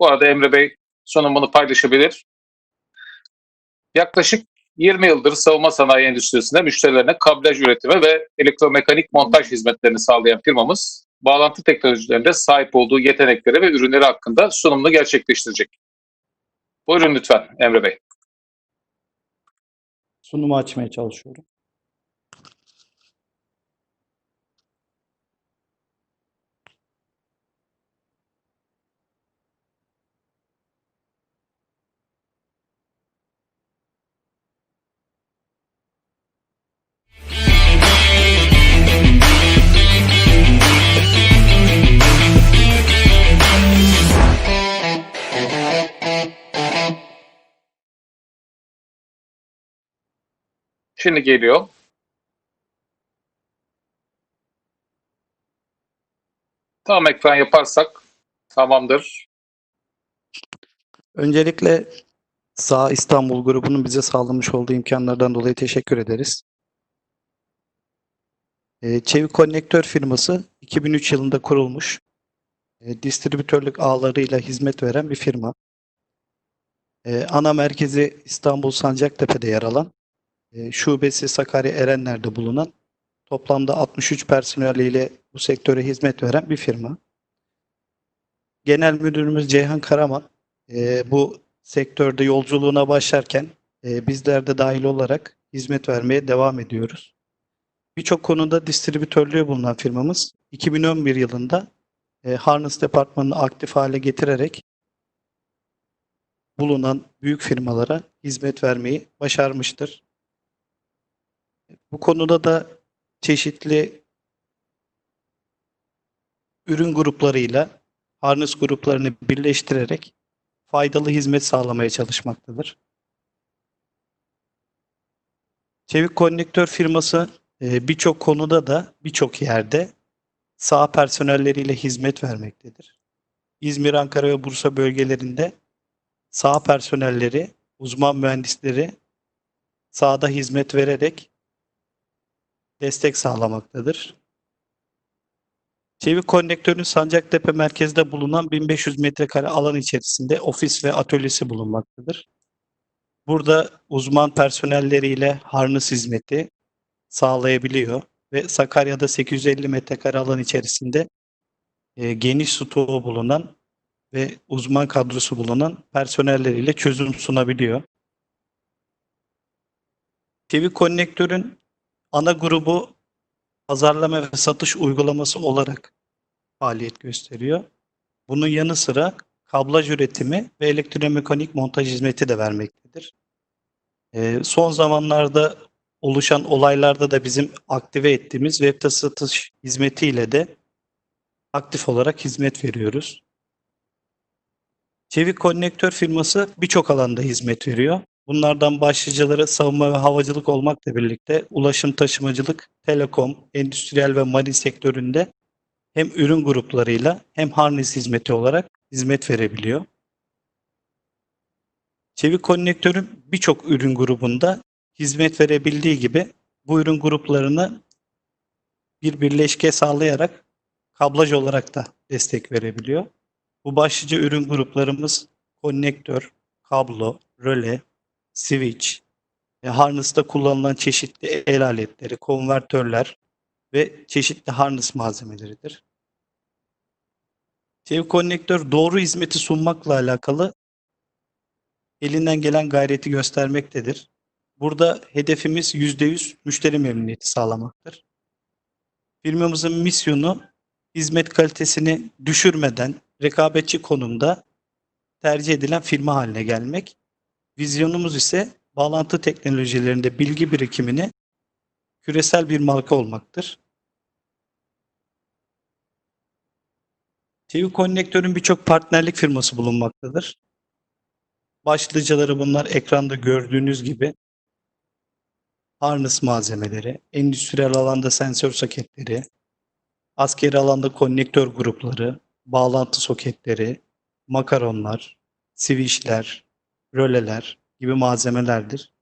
Bu arada Emre Bey sunumunu paylaşabilir. Yaklaşık 20 yıldır savunma sanayi endüstrisinde müşterilerine kablaj üretimi ve elektromekanik montaj hizmetlerini sağlayan firmamız, bağlantı teknolojilerinde sahip olduğu yetenekleri ve ürünleri hakkında sunumunu gerçekleştirecek. Buyurun lütfen Emre Bey. Sunumu açmaya çalışıyorum. Şimdi geliyor. Tam ekran yaparsak tamamdır. Öncelikle Sağ İstanbul grubunun bize sağlamış olduğu imkanlardan dolayı teşekkür ederiz. Ee, Çevik Konnektör firması 2003 yılında kurulmuş. e, distribütörlük ağlarıyla hizmet veren bir firma. Ee, ana merkezi İstanbul Sancaktepe'de yer alan, şubesi Sakarya Erenler'de bulunan toplamda 63 personeliyle bu sektöre hizmet veren bir firma. Genel Müdürümüz Ceyhan Karaman e, bu sektörde yolculuğuna başlarken e, bizler de dahil olarak hizmet vermeye devam ediyoruz. Birçok konuda distribütörlüğü bulunan firmamız 2011 yılında e, Harness Departmanı'nı aktif hale getirerek bulunan büyük firmalara hizmet vermeyi başarmıştır. Bu konuda da çeşitli ürün gruplarıyla Harness gruplarını birleştirerek faydalı hizmet sağlamaya çalışmaktadır. Çevik Konnektör firması e, birçok konuda da birçok yerde sağ personelleriyle hizmet vermektedir. İzmir, Ankara ve Bursa bölgelerinde sağ personelleri, uzman mühendisleri sahada hizmet vererek destek sağlamaktadır. Çevik konnektörün Sancaktepe merkezde bulunan 1500 metrekare alan içerisinde ofis ve atölyesi bulunmaktadır. Burada uzman personelleriyle harness hizmeti sağlayabiliyor ve Sakarya'da 850 metrekare alan içerisinde e, geniş stoğu bulunan ve uzman kadrosu bulunan personelleriyle çözüm sunabiliyor. Çevik konnektörün ana grubu pazarlama ve satış uygulaması olarak faaliyet gösteriyor. Bunun yanı sıra kablaj üretimi ve elektromekanik montaj hizmeti de vermektedir. Ee, son zamanlarda oluşan olaylarda da bizim aktive ettiğimiz web satış hizmetiyle de aktif olarak hizmet veriyoruz. Çevik Konnektör firması birçok alanda hizmet veriyor. Bunlardan başlıcaları savunma ve havacılık olmakla birlikte ulaşım taşımacılık, telekom, endüstriyel ve marin sektöründe hem ürün gruplarıyla hem harness hizmeti olarak hizmet verebiliyor. Çevik konnektörün birçok ürün grubunda hizmet verebildiği gibi bu ürün gruplarını bir birleşke sağlayarak kablaj olarak da destek verebiliyor. Bu başlıca ürün gruplarımız konnektör, kablo, röle, switch, e, harness'ta kullanılan çeşitli el aletleri, konvertörler ve çeşitli harness malzemeleridir. Çevik konnektör doğru hizmeti sunmakla alakalı elinden gelen gayreti göstermektedir. Burada hedefimiz %100 müşteri memnuniyeti sağlamaktır. Firmamızın misyonu hizmet kalitesini düşürmeden rekabetçi konumda tercih edilen firma haline gelmek. Vizyonumuz ise bağlantı teknolojilerinde bilgi birikimini küresel bir marka olmaktır. TV Konnektör'ün birçok partnerlik firması bulunmaktadır. Başlıcaları bunlar ekranda gördüğünüz gibi harness malzemeleri, endüstriyel alanda sensör soketleri, askeri alanda konnektör grupları, bağlantı soketleri, makaronlar, switchler, röleler gibi malzemelerdir.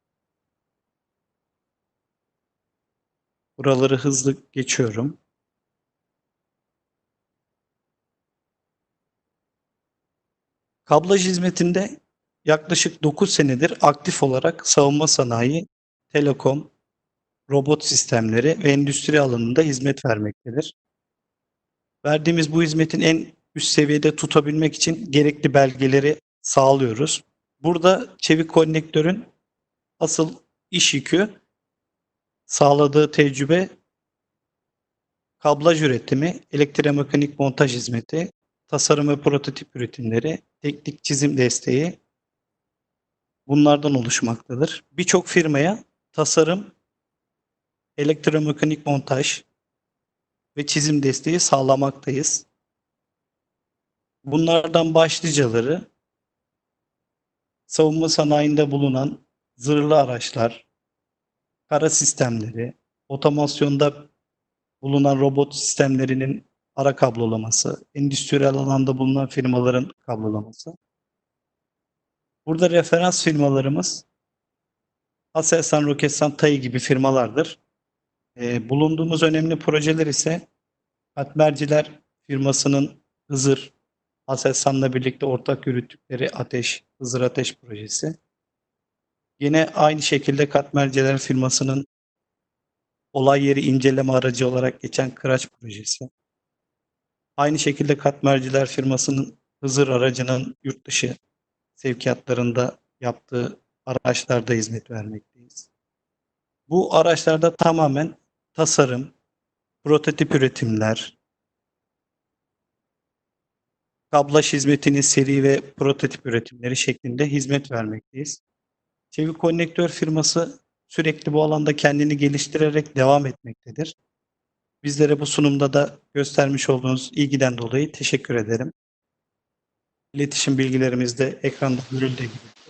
Buraları hızlı geçiyorum. Kablaj hizmetinde yaklaşık 9 senedir aktif olarak savunma sanayi, telekom, robot sistemleri ve endüstri alanında hizmet vermektedir. Verdiğimiz bu hizmetin en üst seviyede tutabilmek için gerekli belgeleri sağlıyoruz. Burada çevik konnektörün asıl iş yükü sağladığı tecrübe kablaj üretimi, elektromekanik montaj hizmeti, tasarım ve prototip üretimleri, teknik çizim desteği bunlardan oluşmaktadır. Birçok firmaya tasarım, elektromekanik montaj ve çizim desteği sağlamaktayız. Bunlardan başlıcaları savunma sanayinde bulunan zırhlı araçlar, kara sistemleri, otomasyonda bulunan robot sistemlerinin ara kablolaması, endüstriyel alanda bulunan firmaların kablolaması. Burada referans firmalarımız Aselsan, Roketsan, TAI gibi firmalardır. Ee, bulunduğumuz önemli projeler ise Katmerciler firmasının Hızır, Aselsan'la birlikte ortak yürüttükleri Ateş, Hızır Ateş projesi. Yine aynı şekilde Katmerciler firmasının olay yeri inceleme aracı olarak geçen Kıraç projesi. Aynı şekilde Katmerciler firmasının Hızır aracının yurt dışı sevkiyatlarında yaptığı araçlarda hizmet vermekteyiz. Bu araçlarda tamamen tasarım, prototip üretimler, kablaj hizmetinin seri ve prototip üretimleri şeklinde hizmet vermekteyiz. Çevik Konnektör firması sürekli bu alanda kendini geliştirerek devam etmektedir. Bizlere bu sunumda da göstermiş olduğunuz ilgiden dolayı teşekkür ederim. İletişim bilgilerimiz de ekranda görüldüğü gibi